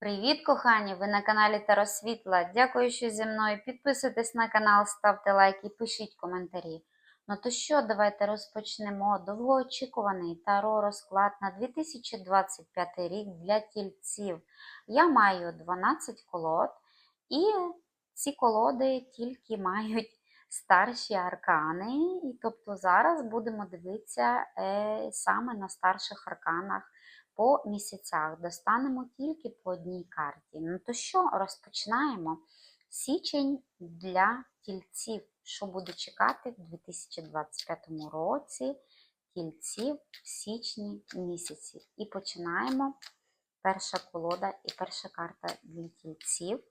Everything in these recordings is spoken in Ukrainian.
Привіт, кохані! Ви на каналі Таро Світла. Дякую, що зі мною. Підписуйтесь на канал, ставте лайки, пишіть коментарі. Ну то що, давайте розпочнемо довгоочікуваний таро розклад на 2025 рік для тільців. Я маю 12 колод, і ці колоди тільки мають старші аркани. І тобто зараз будемо дивитися е, саме на старших арканах по місяцях. Достанемо тільки по одній карті. Ну то що, розпочинаємо. Січень для тільців, що буде чекати в 2025 році тільців в січні місяці. І починаємо. Перша колода і перша карта для тільців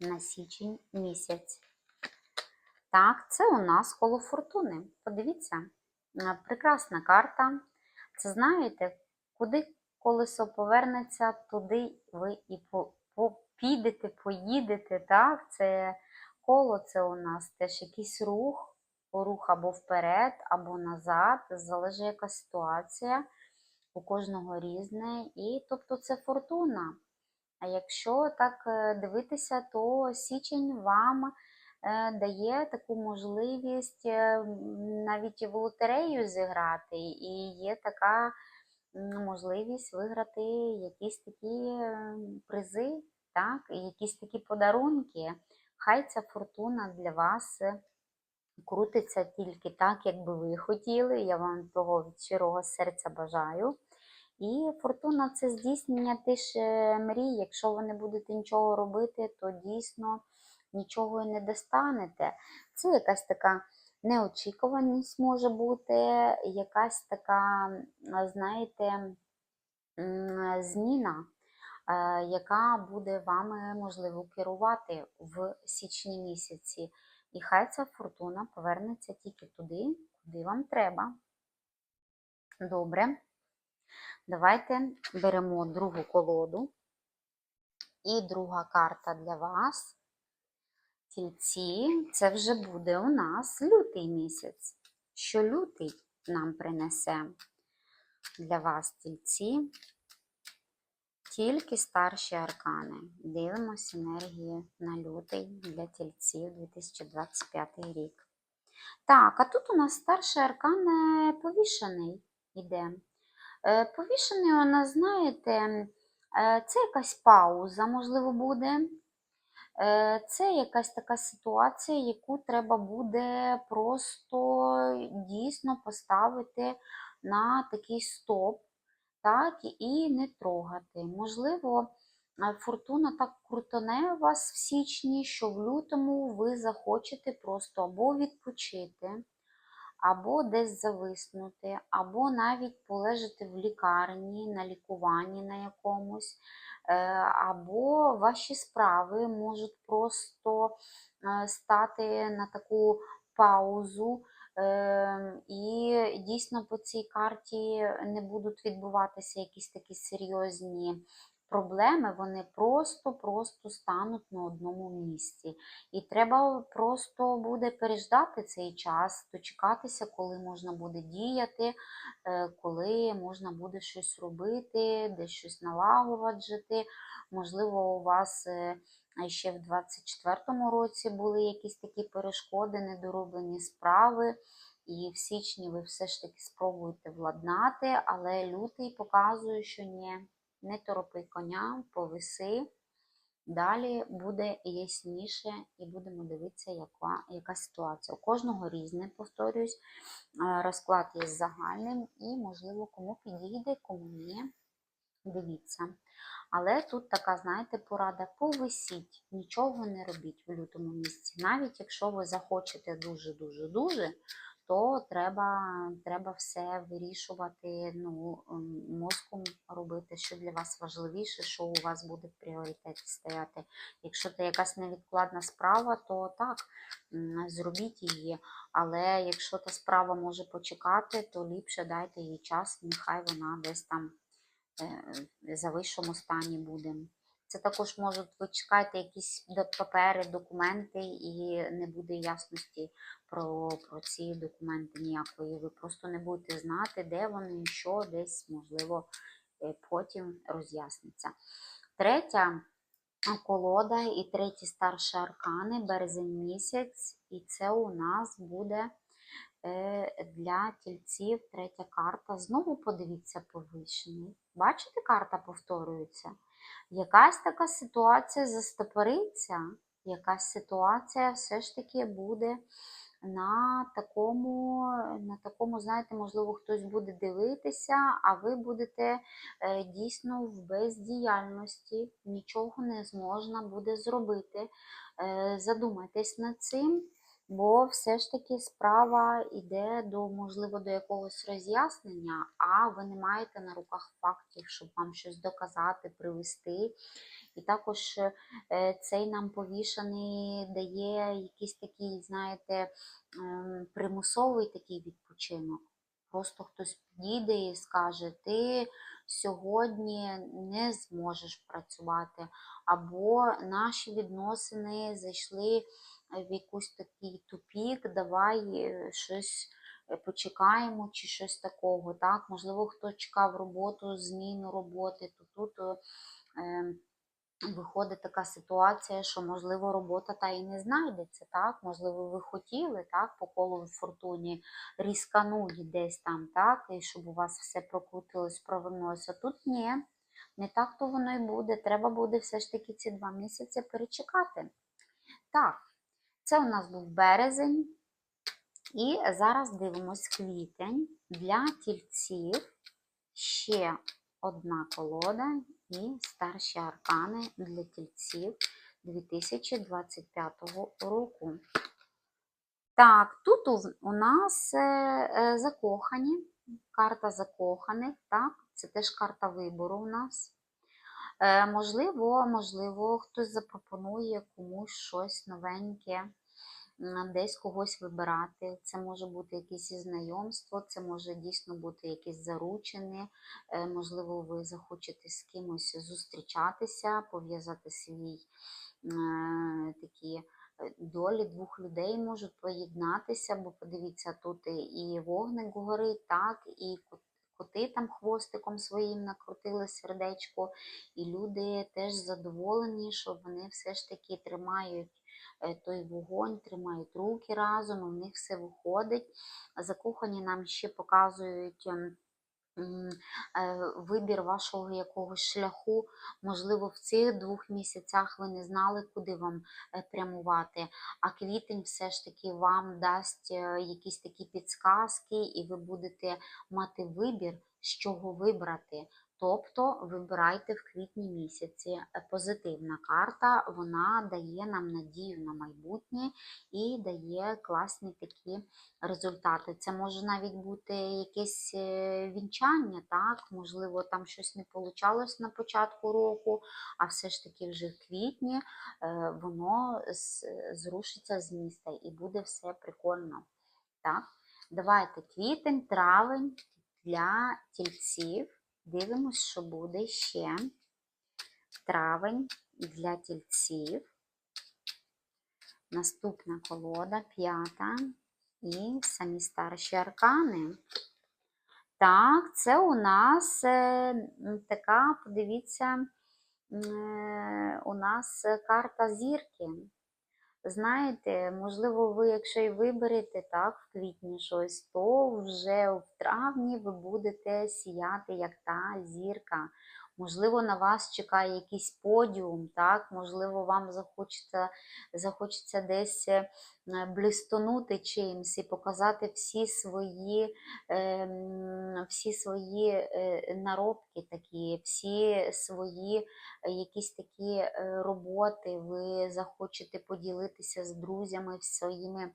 на січень місяць. Так, це у нас коло фортуни. Подивіться, е, прекрасна карта. Це знаєте, куди колесо повернеться, туди ви і по, по, підете, поїдете. Так? Це коло це у нас теж якийсь рух, рух або вперед, або назад. Залежить яка ситуація. У кожного різне. І тобто це фортуна. А якщо так е, дивитися, то січень вам е, дає таку можливість е, навіть в лотерею зіграти, і є така можливість виграти якісь такі е, призи, так, якісь такі подарунки. Хай ця фортуна для вас е, крутиться тільки так, як би ви хотіли. Я вам того від щирого серця бажаю. І фортуна це здійснення тих е, мрій. Якщо ви не будете нічого робити, то дійсно нічого і не достанете. Це якась така неочікуваність може бути, якась така, знаєте, зміна, е, яка буде вами можливо керувати в січні місяці. І хай ця фортуна повернеться тільки туди, куди вам треба. Добре. Давайте беремо другу колоду. І друга карта для вас. Тільці, це вже буде у нас лютий місяць. Що лютий нам принесе для вас тільці? Тільки старші аркани. Дивимося енергії на лютий для тільців 2025 рік. Так, а тут у нас старший аркан е, повішений іде. Е, Повішений у нас, знаєте, е, це якась пауза, можливо, буде. Е, Це якась така ситуація, яку треба буде просто дійсно поставити на такий стоп, так, і не трогати. Можливо, е, фортуна так крутоне вас в січні, що в лютому ви захочете просто або відпочити або десь зависнути, або навіть полежати в лікарні, на лікуванні на якомусь, е, або ваші справи можуть просто е, стати на таку паузу. е, І дійсно по цій карті не будуть відбуватися якісь такі серйозні проблеми, вони просто-просто стануть на одному місці. І треба просто буде переждати цей час, дочекатися, коли можна буде діяти, е, коли можна буде щось робити, десь щось налагоджити. Можливо, у вас е, ще в 24-му році були якісь такі перешкоди, недороблені справи. І в січні ви все ж таки спробуєте владнати, але лютий показує, що ні, не торопи коня, повиси. Далі буде ясніше і будемо дивитися, яка, яка ситуація. У кожного різне, повторюсь, розклад є загальним і, можливо, кому підійде, кому ні. Дивіться. Але тут така, знаєте, порада: повисіть, нічого не робіть в лютому місці. Навіть якщо ви захочете дуже-дуже-дуже, то треба треба все вирішувати, ну, мозком робити, що для вас важливіше, що у вас буде в пріоритеті стояти. Якщо це якась невідкладна справа, то так, зробіть її. Але якщо та справа може почекати, то ліпше дайте їй час, нехай вона десь там е, за вищому стані буде. Це також можуть ви чекаєте якісь папери, документи, і не буде ясності про, про ці документи ніякої. Ви просто не будете знати, де вони, що десь, можливо, е, потім роз'ясниться. Третя колода і треті старші аркани, березень місяць, і це у нас буде е, для тільців третя карта. Знову подивіться повишений. Бачите, карта повторюється. Якась така ситуація застопориться, якась ситуація все ж таки буде на такому, на такому, знаєте, можливо, хтось буде дивитися, а ви будете е, дійсно в бездіяльності, нічого не зможна буде зробити. Е, Задумайтесь над цим, бо все ж таки справа йде до, можливо, до якогось роз'яснення, а ви не маєте на руках фактів, щоб вам щось доказати, привести. І також е, цей нам повішаний дає якийсь такий, знаєте, ем, примусовий такий відпочинок. Просто хтось підійде і скаже, ти сьогодні не зможеш працювати, або наші відносини зайшли в якийсь такий тупік, давай е, щось е, почекаємо чи щось такого. Так? Можливо, хто чекав роботу, зміну роботи, то тут. е, виходить така ситуація, що, можливо, робота та і не знайдеться, так? Можливо, ви хотіли, так, по колу фортуні різканули десь там, так, і щоб у вас все прокрутилось, провернулося. Тут ні, не так то воно і буде. Треба буде все ж таки ці два місяці перечекати. Так, це у нас був березень. І зараз дивимось квітень для тільців. Ще одна колода і старші аркани для тільців 2025 року. Так, тут у, нас е, е, закохані, карта закоханих, так, це теж карта вибору у нас. Е, можливо, можливо, хтось запропонує комусь щось новеньке, десь когось вибирати. Це може бути якесь знайомство, це може дійсно бути якісь заручини. Е, Можливо, ви захочете з кимось зустрічатися, пов'язати свій е, такі е, долі двох людей можуть поєднатися, бо подивіться, тут і- вогник горить, так, і ко- коти там хвостиком своїм накрутили сердечко, і люди теж задоволені, що вони все ж таки тримають той вогонь, тримають руки разом, в них все виходить. Закохані нам ще показують. ем, е, Вибір вашого якогось шляху, можливо, в цих двох місяцях ви не знали, куди вам е, прямувати, а квітень все ж таки вам дасть е, якісь такі підсказки, і ви будете мати вибір, з чого вибрати. Тобто вибирайте в квітні місяці. Е, Позитивна карта, вона дає нам надію на майбутнє і дає класні такі результати. Це може навіть бути якесь е, вінчання, так? Можливо, там щось не вийшло на початку року, а все ж таки вже в квітні е, воно зрушиться з міста і буде все прикольно. Так? Давайте квітень, травень для тільців. Дивимось, що буде ще. Травень для тільців. Наступна колода, п'ята. І самі старші аркани. Так, це у нас е, така, подивіться, е, у нас карта зірки. Знаєте, можливо, ви, якщо і виберете так, в квітні щось, то вже в травні ви будете сіяти як та зірка. Можливо, на вас чекає якийсь подіум, так? Можливо, вам захочеться, захочеться десь е, блистонути чимось і показати всі свої, ем, всі свої е, наробки такі, всі свої е, якісь такі роботи, ви захочете поділитися з друзями своїми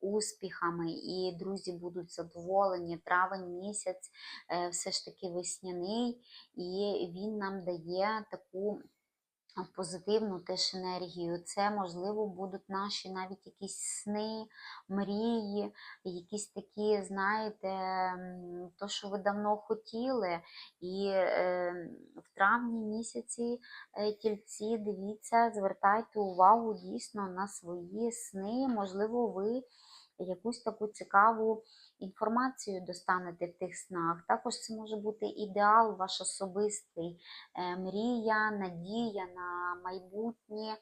успіхами, і друзі будуть задоволені. Травень місяць е, все ж таки весняний, і він нам дає таку позитивну теж енергію. Це, можливо, будуть наші навіть якісь сни, мрії, якісь такі, знаєте, то, що ви давно хотіли. І е, в травні місяці е, тільці, дивіться, звертайте увагу дійсно на свої сни. Можливо, ви якусь таку цікаву інформацію достанете в тих снах. Також це може бути ідеал ваш особистий, е, мрія, надія на майбутнє.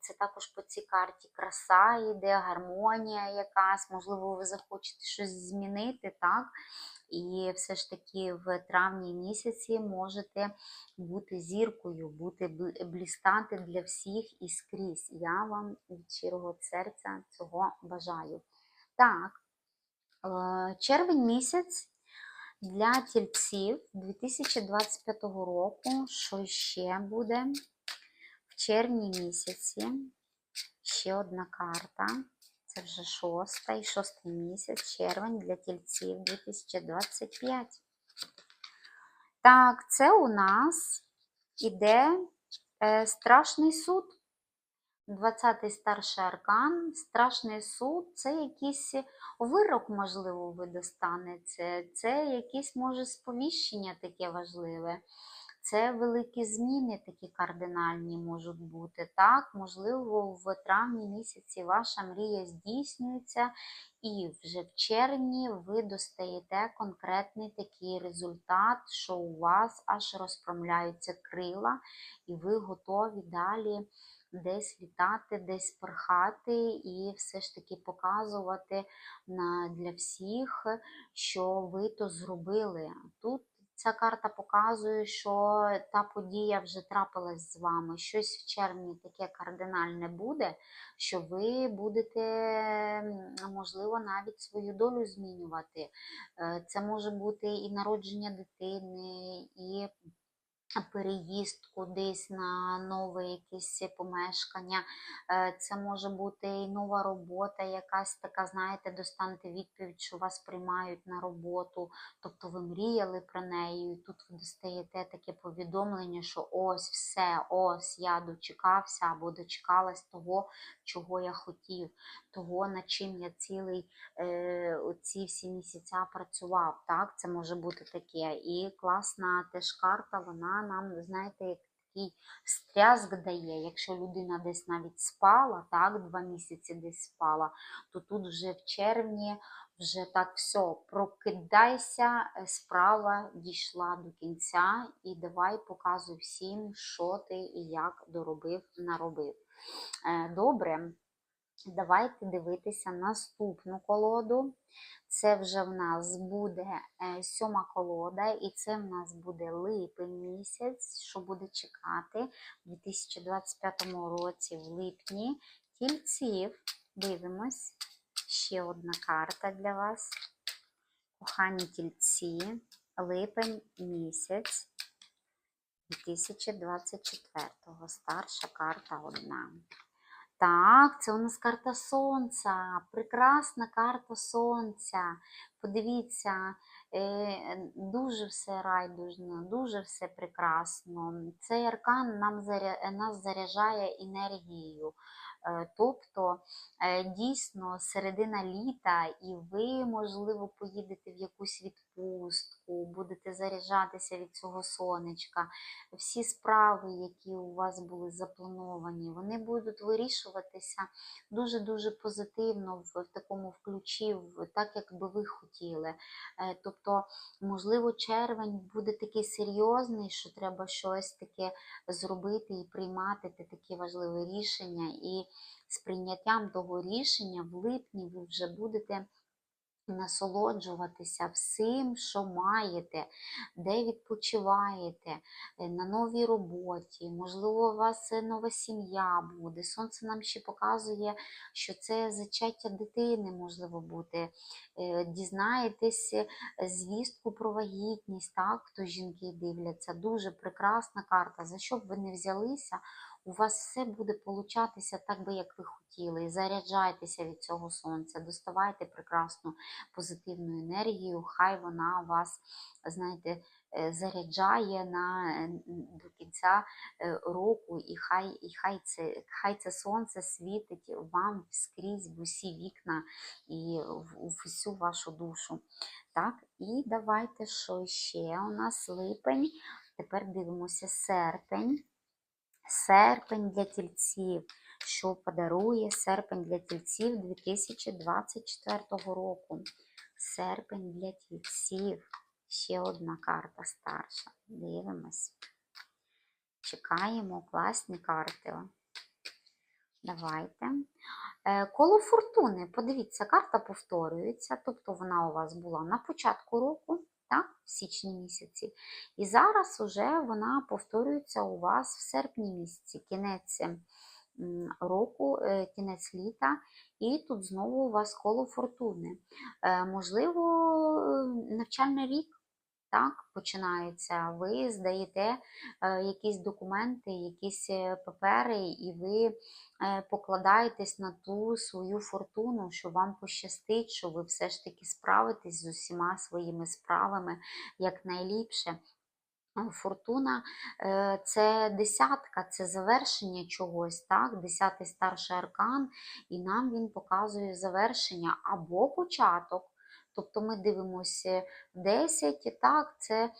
Це також по цій карті краса йде, гармонія якась, можливо, ви захочете щось змінити, так? І все ж таки в травні місяці можете бути зіркою, бути бл- блістати для всіх і скрізь. Я вам від щирого серця цього бажаю. Так, е, червень місяць для тільців 2025 року. Що ще буде? В червні місяці ще одна карта. Це вже шоста і шостий місяць, червень для тільців 2025. Так, це у нас іде е, страшний суд. 20-й старший аркан, страшний суд це якийсь вирок, можливо, ви достанете. Це якесь, може, сповіщення таке важливе. Це великі зміни такі кардинальні можуть бути. Так, можливо, в травні місяці ваша мрія здійснюється, і вже в червні ви достаєте конкретний такий результат, що у вас аж розпрямляються крила, і ви готові далі десь літати, десь порхати, і все ж таки показувати для всіх, що ви то зробили. Тут ця карта показує, що та подія вже трапилась з вами. Щось в червні таке кардинальне буде, що ви будете, можливо, навіть свою долю змінювати. Е, Це може бути і народження дитини, і переїзд кудись на нове якесь помешкання. Е, Це може бути і нова робота, якась така, знаєте, достанете відповідь, що вас приймають на роботу, тобто ви мріяли про неї, і тут ви достаєте таке повідомлення, що ось все, ось я дочекався або дочекалась того, чого я хотів, того, над чим я цілий е, ці всі місяця працював. Так, це може бути таке. І класна теж карта, вона нам, знаєте, як такий стрязк дає. Якщо людина десь навіть спала, так, два місяці десь спала, то тут вже в червні вже так все, прокидайся, е, справа дійшла до кінця, і давай показуй всім, що ти і як доробив, наробив. Е, Добре. Давайте дивитися наступну колоду. Це вже в нас буде е, сьома колода, і це в нас буде липень місяць, що буде чекати у 2025 році в липні. Тільців. Дивимось. Ще одна карта для вас. Кохані тільці, липень місяць 2024. Старша карта одна. Так, це у нас карта Сонця. Прекрасна карта Сонця. Подивіться, е, дуже все райдужно, дуже все прекрасно. Цей аркан нам нас заряджає енергією. Е, Тобто, е, дійсно, середина літа, і ви, можливо, поїдете в якусь відпустку, будете заряджатися від цього сонечка. Всі справи, які у вас були заплановані, вони будуть вирішуватися дуже-дуже позитивно в, такому включі, в, так, як би ви хотіли. Е, Тобто, можливо, червень буде такий серйозний, що треба щось таке зробити і приймати такі важливі рішення. І з прийняттям того рішення в липні ви вже будете насолоджуватися всім, що маєте, де відпочиваєте, е, на новій роботі, можливо, у вас е, нова сім'я буде. Сонце нам ще показує, що це зачаття дитини можливо бути. Е, Дізнаєтесь звістку про вагітність, так, хто жінки дивляться. Дуже прекрасна карта. За що б ви не взялися, у вас все буде получатися так би, як ви хотіли. Заряджайтеся від цього сонця, доставайте прекрасну позитивну енергію, хай вона вас, знаєте, е, заряджає на, е, до кінця е, року, і хай, і хай, це, хай це сонце світить вам скрізь в усі вікна і в, в усю вашу душу. Так, і давайте, що ще у нас липень. Тепер дивимося серпень. Серпень для тільців. що подарує серпень для тільців 2024 року. Серпень для тільців. Ще одна карта старша. Дивимось. Чекаємо класні карти. Давайте. Е, Коло фортуни. Подивіться, карта повторюється, тобто вона у вас була на початку року, так, в січні місяці. І зараз уже вона повторюється у вас в серпні місяці, кінець року, е, кінець літа, і тут знову у вас коло фортуни. Е, Можливо, е, навчальний рік. Так, починається. Ви здаєте е, якісь документи, якісь е, папери, і ви е, покладаєтесь на ту свою фортуну, що вам пощастить, що ви все ж таки справитесь з усіма своїми справами якнайліпше. Фортуна це десятка, це завершення чогось, так? Десятий старший аркан, і нам він показує завершення або початок. Тобто ми дивимося 10, так, це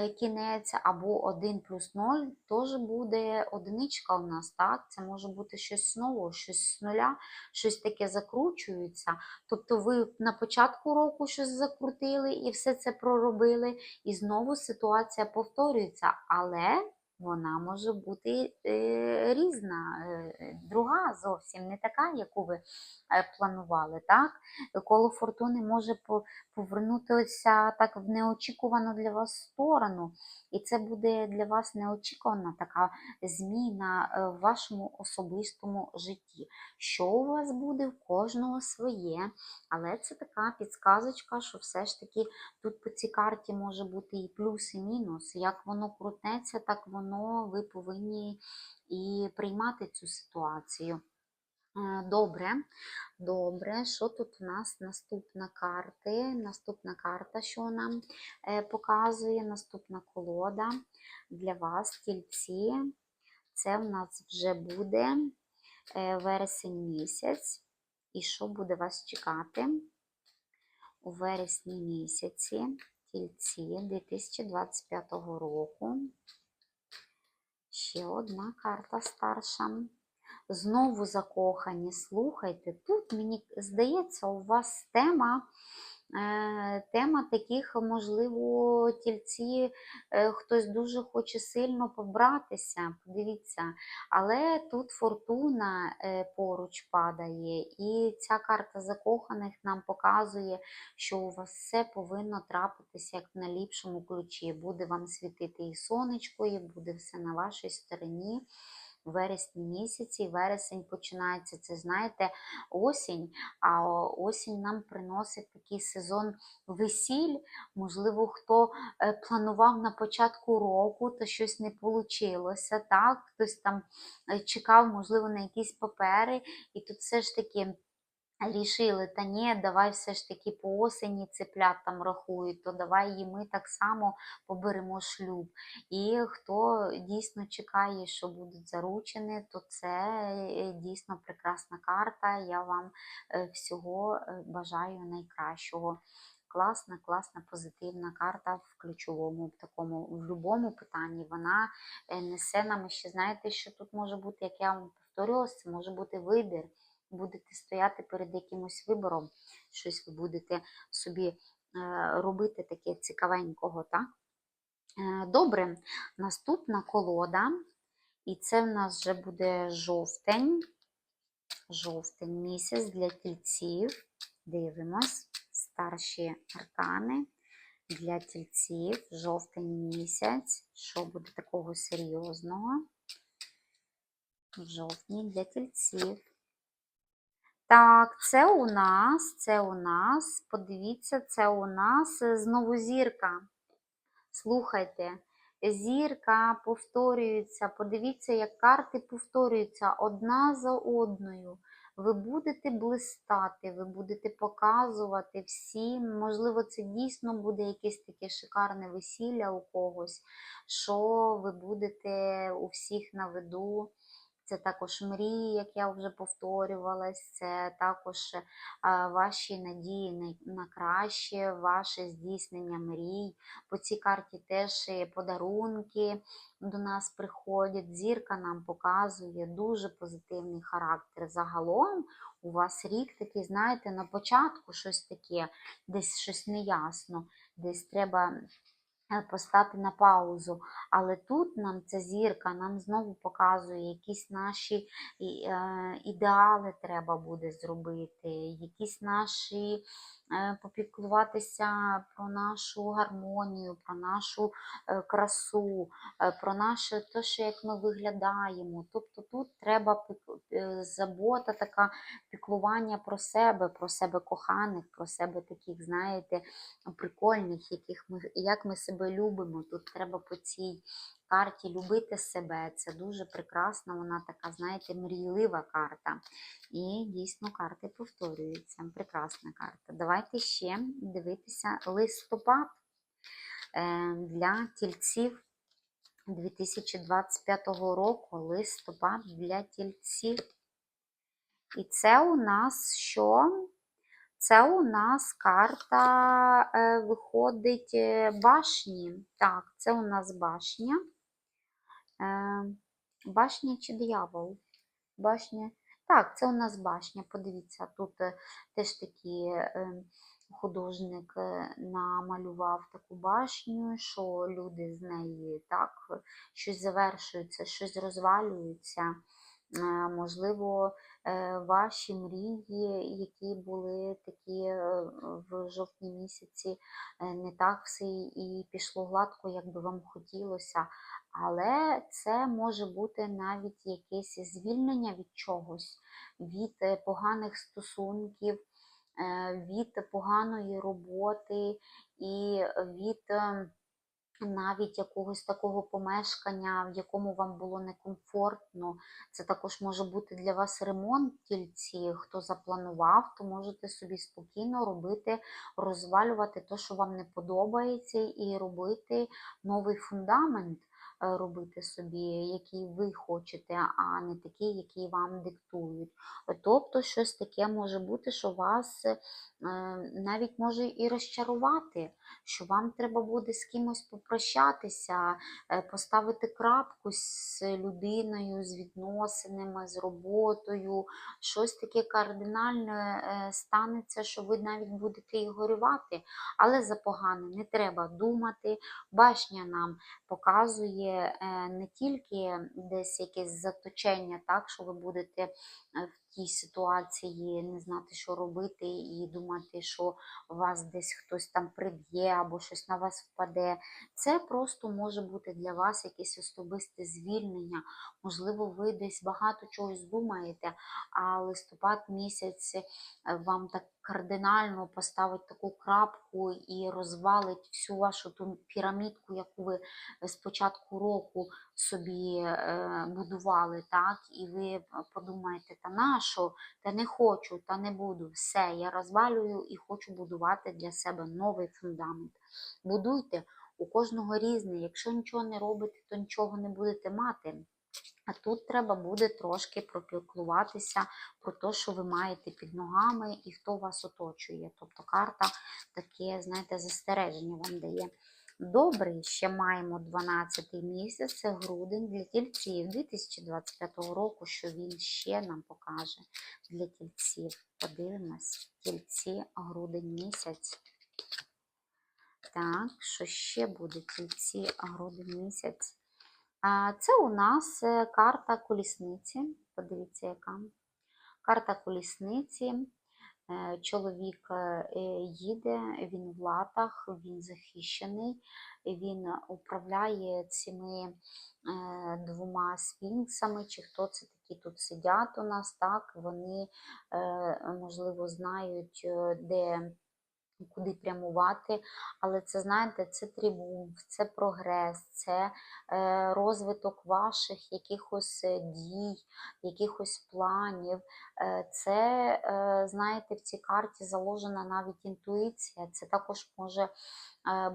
е, кінець, або 1 плюс 0, теж буде одиничка у нас, так? Це може бути щось знову, щось з нуля, щось таке закручується. Тобто ви на початку року щось закрутили і все це проробили, і знову ситуація повторюється, але вона може бути е, різна, е, друга зовсім не така, яку ви е, планували. Так? Коло фортуни може повернутися так в неочікувану для вас сторону, і це буде для вас неочікувана така зміна е, в вашому особистому житті. Що у вас буде в кожного своє, але це така підсказочка, що все ж таки тут по цій карті може бути і плюс, і мінус. Як воно крутнеться, так воно ви повинні і приймати цю ситуацію. Е, Добре, добре. Що тут у нас наступна карта? Наступна карта, що нам е, показує, наступна колода для вас, тільці. Це в нас вже буде е, вересень місяць. І що буде вас чекати у вересні місяці, тільці 2025 року? Ще одна карта старша. Знову закохані. Слухайте, тут мені здається, у вас тема, тема таких, можливо, тільці, е, хтось дуже хоче сильно побратися. Подивіться, але тут фортуна е, поруч падає, і ця карта закоханих нам показує, що у вас все повинно трапитися як в наліпшому ключі. Буде вам світити і сонечко, і буде все на вашій стороні. Вересні місяці, вересень починається, це знаєте, осінь, а осінь нам приносить такий сезон весіль. Можливо, хто е, планував на початку року, то щось не вийшло, так? Хтось там е, чекав, можливо, на якісь папери, і тут все ж таки. Рішили, та ні, давай все ж таки по осені цеплят там рахують, то давай і ми так само поберемо шлюб. І хто дійсно чекає, що будуть заручені, то це е, дійсно прекрасна карта. Я вам е, всього е, бажаю найкращого. Класна, класна, позитивна карта в ключовому в такому, в будь-якому питанні. Вона несе нам ще, знаєте, що тут може бути, як я вам повторювалася, це може бути вибір будете стояти перед якимось вибором, щось ви будете собі е, робити таке цікавенького, так? Е, Добре, наступна колода, і це в нас вже буде жовтень. Жовтень місяць для тільців. Дивимось, старші аркани для тільців, жовтень місяць. Що буде такого серйозного? Жовтні для тільців. Так, це у нас, це у нас, подивіться, це у нас е, знову зірка. Слухайте, зірка повторюється, подивіться, як карти повторюються одна за одною. Ви будете блистати, ви будете показувати всім. Можливо, це дійсно буде якесь таке шикарне весілля у когось, що ви будете у всіх на виду Це також мрії, як я вже повторювалась, це також е, ваші надії на, краще, ваше здійснення мрій. По цій карті теж подарунки до нас приходять. Зірка нам показує дуже позитивний характер. Загалом у вас рік такий, знаєте, на початку щось таке, десь щось неясно, десь треба е, постати на паузу. Але тут нам ця зірка нам знову показує якісь наші е, ідеали треба буде зробити, якісь наші е, попіклуватися про нашу гармонію, про нашу е, красу, е, про наше те, що як ми виглядаємо. Тобто тут треба е, забота, така піклування про себе, про себе коханих, про себе таких, знаєте, прикольних, яких ми, як ми себе любимо. Тут треба по цій карті любити себе. Це дуже прекрасна, вона така, знаєте, мрійлива карта. І дійсно карти повторюються. Прекрасна карта. Давайте ще дивитися листопад е, для тільців 2025 року. Листопад для тільців. І це у нас що? Це у нас карта е, виходить е, башні. Так, це у нас башня. Е, башня чи диявол? Башня. Так, це у нас башня. Подивіться, тут е, теж такі е, художник намалював таку башню, що люди з неї так, щось завершується, щось розвалюється. Е, Можливо, е, ваші мрії, які були такі е, в жовтні місяці, не так все і пішло гладко, як би вам хотілося. Але це може бути навіть якесь звільнення від чогось, від поганих стосунків, від поганої роботи і від. Навіть якогось такого помешкання, в якому вам було некомфортно. Це також може бути для вас ремонт тільці. Хто запланував, то можете собі спокійно робити, розвалювати те, що вам не подобається, і робити новий фундамент. Е, Робити собі, який ви хочете, а не такий, який вам диктують. Тобто, щось таке може бути, що вас е, навіть може і розчарувати, що вам треба буде з кимось попрощатися, е, поставити крапку з людиною, з відносинами, з роботою. Щось таке кардинальне станеться, що ви навіть будете і горювати, але за погане не треба думати. Башня нам показує не тільки десь якесь заточення, так, що ви будете е, в тій ситуації не знати, що робити, і думати, що вас десь хтось там приб'є або щось на вас впаде. Це просто може бути для вас якесь особисте звільнення. Можливо, ви десь багато чогось думаєте, а листопад місяць е, вам так кардинально поставить таку крапку і розвалить всю вашу ту пірамідку, яку ви з початку року собі е, будували, так? І ви подумаєте, та на що? Та не хочу, та не буду. Все, я розвалюю і хочу будувати для себе новий фундамент. Будуйте у кожного різний. Якщо нічого не робите, то нічого не будете мати. А тут треба буде трошки пропіклуватися про те, що ви маєте під ногами і хто вас оточує. Тобто карта таке, знаєте, застереження вам дає. Добре, ще маємо 12 місяць, це грудень для тільців 2025 року, що він ще нам покаже для тільців. Подивимось, тільці, грудень місяць. Так, що ще буде тільці, грудень місяць? Це у нас е, карта колісниці. Подивіться, яка. Карта колісниці. Е, Чоловік е, їде, він в латах, він захищений, він управляє цими двома сфінксами, чи хто це такі тут сидять у нас, так, вони, можливо, знають, де куди прямувати, але це, знаєте, це тріумф, це прогрес, це е, розвиток ваших якихось е, дій, якихось планів. Е, це, знаєте, в цій карті заложена навіть інтуїція, це також може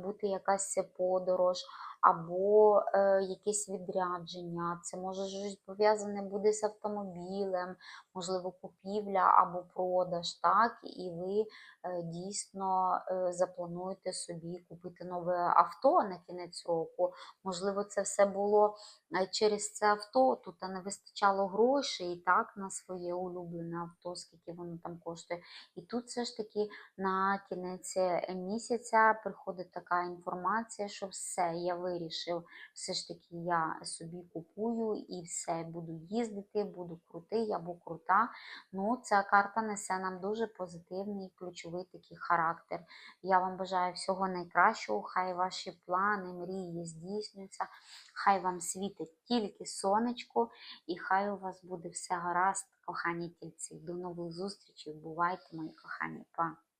бути якась подорож. Або е, якесь відрядження. Це може щось пов'язане буде з автомобілем, можливо, купівля або продаж, так, і ви е, дійсно е, заплануєте собі купити нове авто на кінець року. Можливо, це все було е, через це авто, тут не вистачало грошей так на своє улюблене авто, скільки воно там коштує. І тут все ж таки на кінець е, місяця приходить така інформація, що все, я вирішив, все ж таки я собі купую і все, буду їздити, буду крутий або крута. Ну, ця карта несе нам дуже позитивний ключовий такий характер. Я вам бажаю всього найкращого, хай ваші плани, мрії здійснюються, хай вам світить тільки сонечко, і хай у вас буде все гаразд, кохані тільці. До нових зустрічей. Бувайте, мої кохані, па!